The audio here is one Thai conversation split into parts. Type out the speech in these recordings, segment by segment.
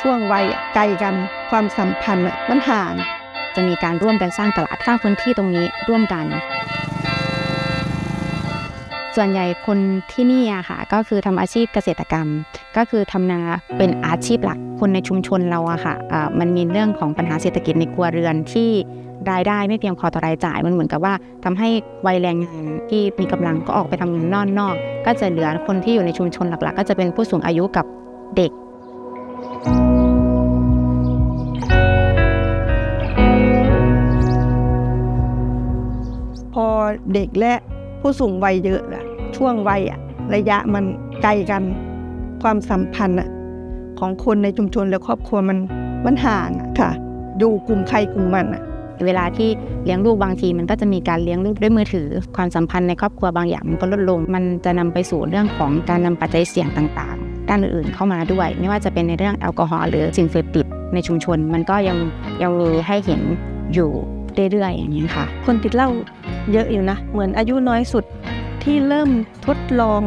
ช่วงวัยไกลกันความสัมพันธ์มันห่าง จะมีการร่วมกันสร้างตลาดสร้างพื้นที่ตรงนี้ร่วมกัน ส่วนใหญ่คนที่นี่อะค่ะก็คือทำอาชีพเกษตรกรรม ก็คือทำนาเป็นอาชีพหลักคนในชุมชนเราอะค่ะอ่ามันมีเรื่องของปัญหาเศรษฐกิจในครัวเรือนที่รายได้ไม่เพียงพอต่อรายจ่ายมันเหมือนกับว่าทำให้วัยแรงงานที่มีกำลังก็ออกไปทำงานนอกนอก ก็จะเหลือคนที่อยู่ในชุมชนหลัก ๆ ก็จะเป็นผู้สูงอายุกับเด็ก เด็กและผู้สูงวัยเยอะอะช่วงวัยอะระยะมันไกลกันความสัมพันธ์อะของคนในชุมชนและครอบครัวมันมันห่างอะค่ะ ดูกลุ่มใครกลุ่มมันอะเวลาที่เลี้ยงลูกบางที มันก็จะมีการเลี้ยงลูกด้วยมือถือ ความสัมพันธ์ในครอบครัวบางอย่างมันก็ลดลง มันจะนำไปสู่เรื่องของการนำปัจจัยเสี่ยงต่างๆ ด้านอื่นๆเข้ามาด้วย ไม่ว่าจะเป็นในเรื่องแอลกอฮอล์หรือสิ่งเสพติดในชุมชน มันก็ยังยังมีให้เห็นอยู่เรื่อยๆอย่างนี้ยค่ะ คนติดเหล้า เยอะอยู่นะ เหมือนอายุน้อยสุดที่เริ่มทดลอง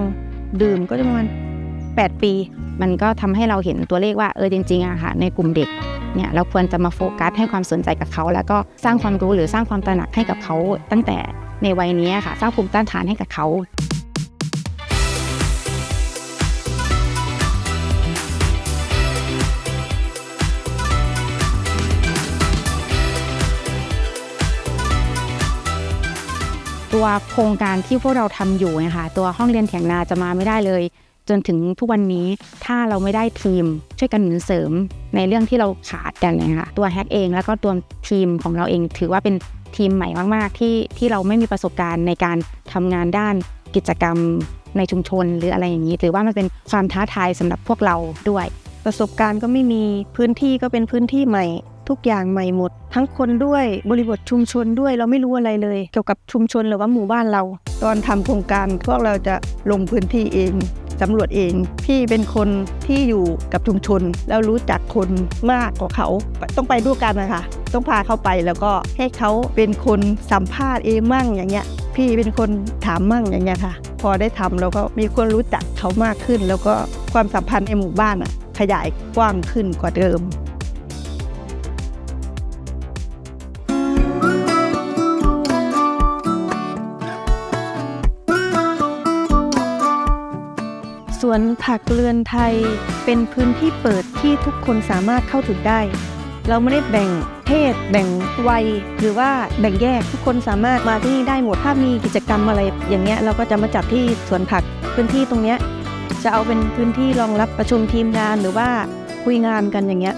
ดื่มก็จะประมาณ8 ปี มันก็ทำให้เราเห็นตัวเลขว่าเออจริงๆอะค่ะในกลุ่มเด็กเนี่ยเราควรจะมาโฟกัสให้ความสนใจกับเขา แล้วก็สร้างความรู้หรือสร้างความตระหนักให้กับเขาตั้งแต่ในวัยนี้ค่ะ สร้างภูมิต้านทานให้กับเขา ตัวโครงการที่พวกเราทำอยู่นะคะตัวห้องเรียนเถียงนาจะมาไม่ได้เลย จนถึงทุกวันนี้ถ้าเราไม่ได้ทีมช่วยกันหนุนเสริมในเรื่องที่เราขาดกันเลยค่ะตัวแฮกเองแล้วก็ตัวทีมของเราเองถือว่าเป็นทีมใหม่มาก ๆ ที่ที่เราไม่มีประสบการณ์ในการทำงานด้านกิจกรรมในชุมชนหรืออะไรอย่างนี้ หรือว่ามันเป็นความท้าทายสำหรับพวกเราด้วย ประสบการณ์ก็ไม่มีพื้นที่ก็เป็นพื้นที่ใหม่ ทุกอย่างใหม่หมด ทั้งคนด้วยบริบทชุมชนด้วยเราไม่รู้อะไรเลย เกี่ยวกับชุมชนหรือว่าหมู่บ้านเรา ตอนทำโครงการพวกเราจะลงพื้นที่เองสำรวจเองพี่เป็นคนที่อยู่กับชุมชน แล้วรู้จักคนมากกว่าเขาต้องไปด้วยกันนะคะต้องพาเขาไปแล้วก็ให้เขาเป็นคนสัมภาษณ์เองมั่งอย่างเงี้ย พี่เป็นคนถามมั่งอย่างเงี้ยค่ะ พอได้ทำเราก็มีคนรู้จักเขามากขึ้น แล้วก็ความสัมพันธ์ในหมู่บ้านอะขยายกว้างขึ้นกว่าเดิม วนผักเรือนไทย เป็นพื้นที่เปิดที่ทุกคนสามารถเข้าถึงได้ เราไม่ได้แบ่งเพศ แบ่งวัย หรือว่าแบ่งแยกทุกคนสามารถมาที่นี่ได้หมดถ้ามีกิจกรรมอะไรอย่างเงี้ยเราก็จะมาจัดที่สวนผักพื้นที่ตรงเนี้ยจะเอาเป็นพื้นที่รองรับประชุมทีมงานหรือว่าคุยงานกันอย่างเงี้ย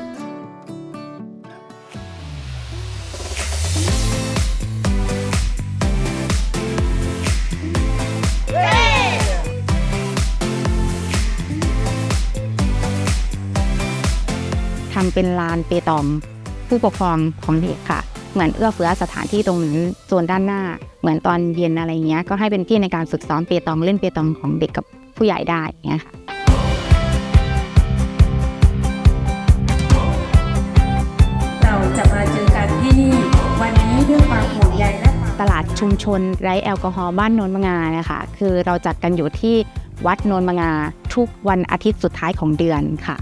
เป็นลานเปตองผู้ปกครองของเด็กค่ะ เหมือนเอื้อเฟื้อสถานที่ตรงนั้นโซนด้านหน้า เหมือนตอนเย็นอะไรเงี้ยก็ให้เป็นที่ในการฝึกซ้อมเปตองเล่นเปตองของเด็กกับผู้ใหญ่ได้เงี้ยค่ะเราจะมาเจอกันที่นี่วันนี้ด้วยความห่วงใยและความตลาดชุมชนไร้แอลกอฮอล์บ้านโนนมะงานะคะคือเราจัดกันอยู่ที่วัดโนนมะงาทุกวันอาทิตย์สุดท้ายของเดือนค่ะ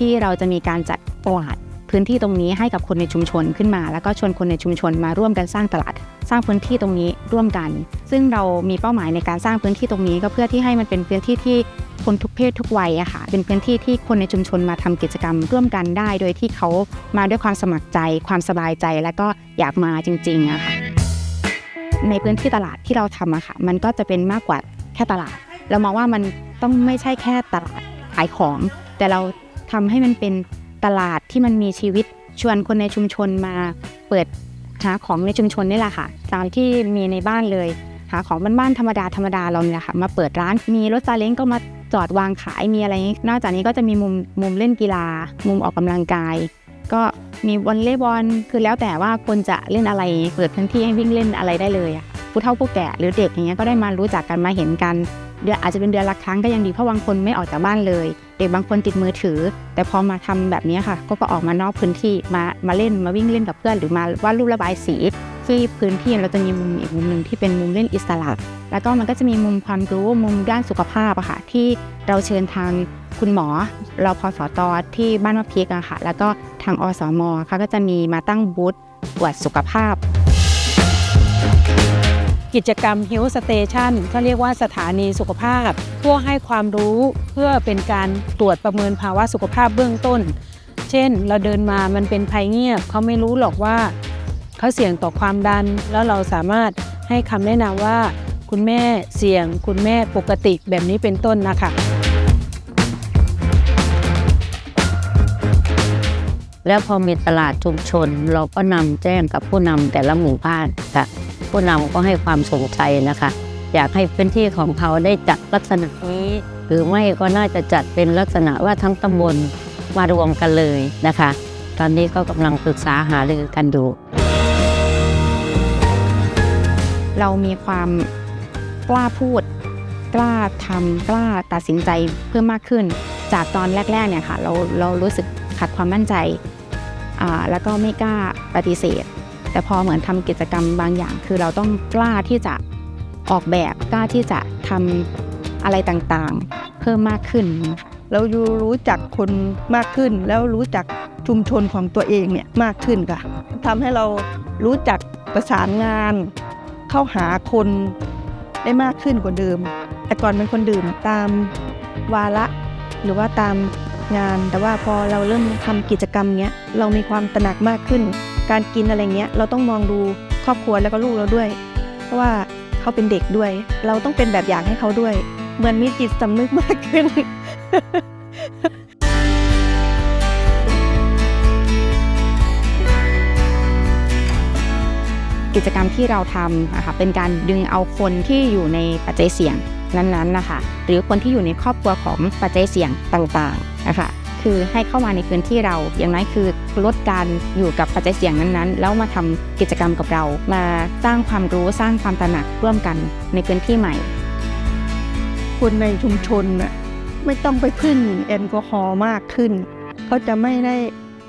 ที่เราจะมีการจัดตลาดพื้นที่ตรงนี้ให้กับคนในชุมชนขึ้นมา แล้วก็ชวนคนในชุมชนมาร่วมกันสร้างตลาด สร้างพื้นที่ตรงนี้ร่วมกัน ซึ่งเรามีเป้าหมายในการสร้างพื้นที่ตรงนี้ ก็เพื่อที่ให้มันเป็นพื้นที่ที่คนทุกเพศทุกวัยอะค่ะเป็นพื้นที่ที่คนในชุมชนมาทำกิจกรรมร่วมกันได้ โดยที่เขามาด้วยความสมัครใจ ความสบายใจ และก็อยากมาจริงๆอะค่ะในพื้นที่ตลาดที่เราทำอะค่ะมันก็จะเป็นมากกว่าแค่ตลาด เรามองว่ามันต้องไม่ใช่แค่ตลาดขายของ แต่เรา ทำให้มันเป็นตลาดที่มันมีชีวิตชวนคนในชุมชนมาเปิดหาของในชุมชนนี่แหละค่ะ ตามที่มีในบ้านเลย หาของบ้านๆธรรมดาธรรมดาเราเนี่ยค่ะ มาเปิดร้านมีรถซาเล้งก็มาจอดวางขายมีอะไรอย่างนี้นอกจากนี้ก็จะมีมุมมุมเล่นกีฬา มุมออกกำลังกาย ก็มีวอลเลย์บอลคือแล้วแต่ว่าคนจะเล่นอะไร เปิดพื้นที่ให้วิ่งเล่นอะไรได้เลยอะ ผู้เฒ่าผู้แก่หรือเด็กอย่างเงี้ยก็ได้มารู้จักกันมาเห็นกันเดือนอาจจะเป็นเดือนละครั้งก็ยังดีเพราะบางคนไม่ออกจากบ้านเลย เด็กบางคนติดมือถือ แต่พอมาทำแบบนี้ค่ะ ก็ก็ออกมานอกพื้นที่มามาเล่นมาวิ่งเล่นกับเพื่อนหรือมาวาดรูประบายสีที่พื้นที่เราจะมีมุมอีกมุมหนึ่งที่เป็นมุมเล่นอิสระ แล้วก็มันก็จะมีมุมความรู้มุมด้านสุขภาพอะค่ะที่เราเชิญทางคุณหมอรอพอสตที่บ้านมะพริกอะค่ะแล้วก็ทางอสมเขาก็จะมีมาตั้งบูธตรวจสุขภาพ กิจกรรม Health Station ก็เรียกว่าสถานีสุขภาพเพื่อให้ความรู้เพื่อเป็นการตรวจประเมินภาวะสุขภาพเบื้องต้น เช่น เราเดินมามันเป็นภัยเงียบเขาไม่รู้หรอกว่าเขาเสี่ยงต่อความดัน แล้วเราสามารถให้คำแนะนำว่า คุณแม่เสี่ยง คุณแม่ปกติแบบนี้เป็นต้นนะคะแล้วพอมีตลาดชุมชน เราก็นำแจ้งกับผู้นำแต่ละหมู่บ้านค่ะ ผู้นำก็ให้ความสนใจนะคะ อยากให้พื้นที่ของเขาได้จัดลักษณะนี้ หรือไม่ก็น่าจะจัดเป็นลักษณะว่าทั้งตำบลมารวมกันเลยนะคะ ตอนนี้ก็กำลังปรึกษาหารือกันดูเรามีความกล้าพูด กล้าทำกล้าตัดสินใจเพิ่มมากขึ้น จากตอนแรกๆเนี่ยค่ะเราเรารู้สึกขาดความมั่นใจ แล้วก็ไม่กล้าปฏิเสธ แต่พอเหมือนทำกิจกรรมบางอย่าง คือเราต้องกล้าที่จะออกแบบกล้าที่จะทำอะไรต่างๆ เพิ่มมากขึ้น เราอยู่รู้จักคนมากขึ้น แล้วรู้จักชุมชนของตัวเองเนี่ยมากขึ้นค่ะทำให้เรารู้จักประสานงาน เข้าหาคนได้มากขึ้นกว่าเดิม แต่ก่อนเป็นคนดื่มตามวาระหรือว่าตามงาน แต่ว่าพอเราเริ่มทำกิจกรรมเงี้ยเรามีความตระหนักมากขึ้น การกินอะไรเงี้ย เราต้องมองดูครอบครัวแล้วก็ลูกเราด้วย เพราะว่าเขาเป็นเด็กด้วย เราต้องเป็นแบบอย่างให้เขาด้วย เหมือนมีจิตสำนึกมากขึ้นกิจกรรมที่เราทำนะคะเป็นการดึงเอาคนที่อยู่ในปัจจัยเสี่ยงนั้นๆนะคะหรือคนที่อยู่ในครอบครัวของปัจจัยเสี่ยงต่างๆนะคะ คือให้เข้ามาในพื้นที่เรา อย่างน้อยคือลดการอยู่กับปัจจัยเสี่ยงนั้นๆ แล้วมาทำกิจกรรมกับเรา มาสร้างความรู้สร้างความตระหนักร่วมกันในพื้นที่ใหม่ คนในชุมชนน่ะไม่ต้องไปพึ่งแอลกอฮอล์มากขึ้น เขาจะไม่ได้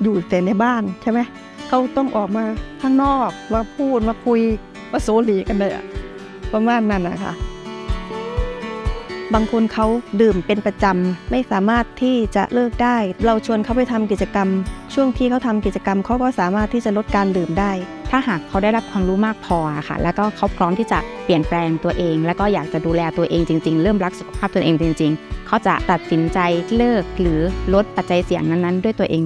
อยู่แต่ในบ้านใช่ไหมเขาต้องออกมาข้างนอกมาพูดมาคุยมาโซลีกันเลยอะประมาณนั้นนะคะ บางคนเขาดื่มเป็นประจำ ไม่สามารถที่จะเลิกได้ เราชวนเขาไปทำกิจกรรม ช่วงที่เขาทำกิจกรรมเขาก็สามารถที่จะลดการดื่มได้ ถ้าหากเขาได้รับความรู้มากพอค่ะ แล้วก็เขาพร้อมที่จะเปลี่ยนแปลงตัวเอง แล้วก็อยากจะดูแลตัวเองจริง ๆ เริ่มรักสุขภาพตัวเองจริง ๆ เขาจะตัดสินใจเลิกหรือลดปัจจัยเสี่ยงนั้นๆ ด้วยตัวเอง